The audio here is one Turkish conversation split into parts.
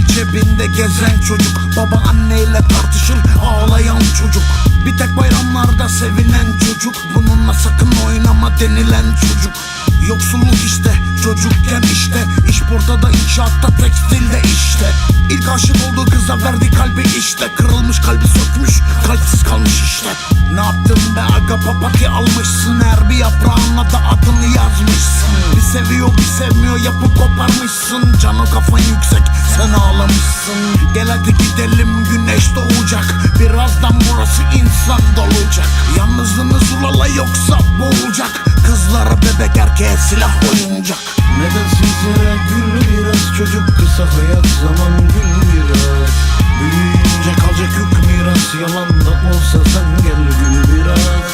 cebinde gezen çocuk. Baba anneyle tartışır ağlayan çocuk. Bir tek bayramlarda sevinen çocuk. Bununla sakın oynama denilen çocuk. Yoksulluk işte çocukken işte. İş burada da inşaatta tekstilde işte. İlk aşık olduğu kıza verdi kalbi işte. Kırılmış kalbi sökmüş kalpsiz kalmış işte. Ne yaptın be aga papaki almışsın? Her bir yaprağına da adını yazmışsın. Bir seviyor bir sevmiyor yapıp koparmışsın. Canı kafan yüksek sen ağlamışsın. Gel hadi gidelim güneş doğacak. Birazdan burası insan dolacak. Yalnızlığını zulala yoksa boğulacak. Kızlara bebek erkeğe silah oyuncak. Neden sizlere gül biraz çocuk kısa hayat zaman gül biraz Büyüyünce kalacak yük miras yalan da olsa sen gel gül biraz.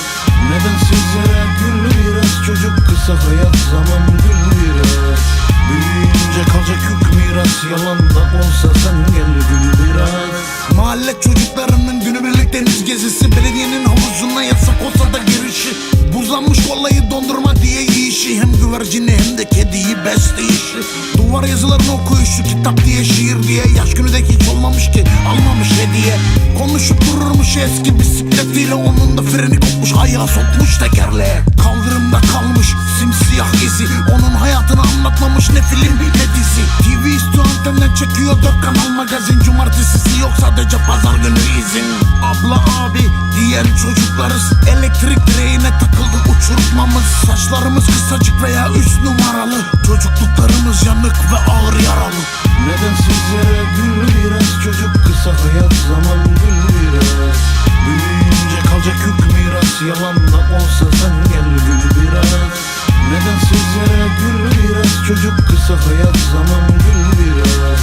Neden sizlere gül biraz çocuk kısa hayat zaman gül biraz Büyüyünce kalacak yük miras yalan da olsa sen gel gül biraz. Mahalle çocuklarının günübirlik deniz gezisi. Belediyenin havuzuna yasak olsa da girişi. Buzlanmış kolayı dondurma diye yiyişi. Hem güvercini hem de kediyi besleyişi Duvar yazılarını okuyuşu kitap diye şiir diye. Yaş günü de hiç olmamış ki almamış hediye. Konuşup dururmuş eski bisikletiyle Onun da freni kopmuş ayağı sokmuş tekerleğe. Kaldırımda kalmış simsiyah izi Onun hayatını anlatmamış ne film ne dizi. TV üstü antenden çekiyor dört kanal magazin. Cumartesisi yok sadece pazar günü izin. Abla abi diyen çocuklarız. Elektrik direğine takıldı uçurtmamız. Saçlarımız kısacık veya üst numaralı. Çocukluklarımız yanık ve ağır yaralı. Neden sizlere gül biraz çocuk kısa hayat zaman gül biraz Büyüyünce kalacak yük miras yalan da olsa sen gel gül biraz. Neden sizlere gül biraz çocuk kısa hayat zaman gül biraz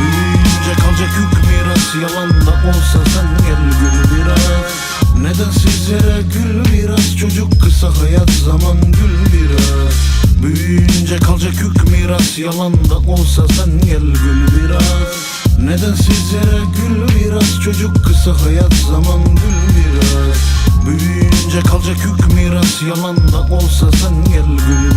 Büyüyünce kalacak yük miras yalan da olsa sen gel gül biraz Neden sizlere gül biraz çocuk kısa hayat zaman gül biraz Büyüyünce kalacak yük miras. Yalan da olsa sen gel gül biraz. Neden sizlere gül biraz çocuk kısa hayat zaman gül biraz Büyüyünce kalacak yük miras. Yalan da olsa sen gel gül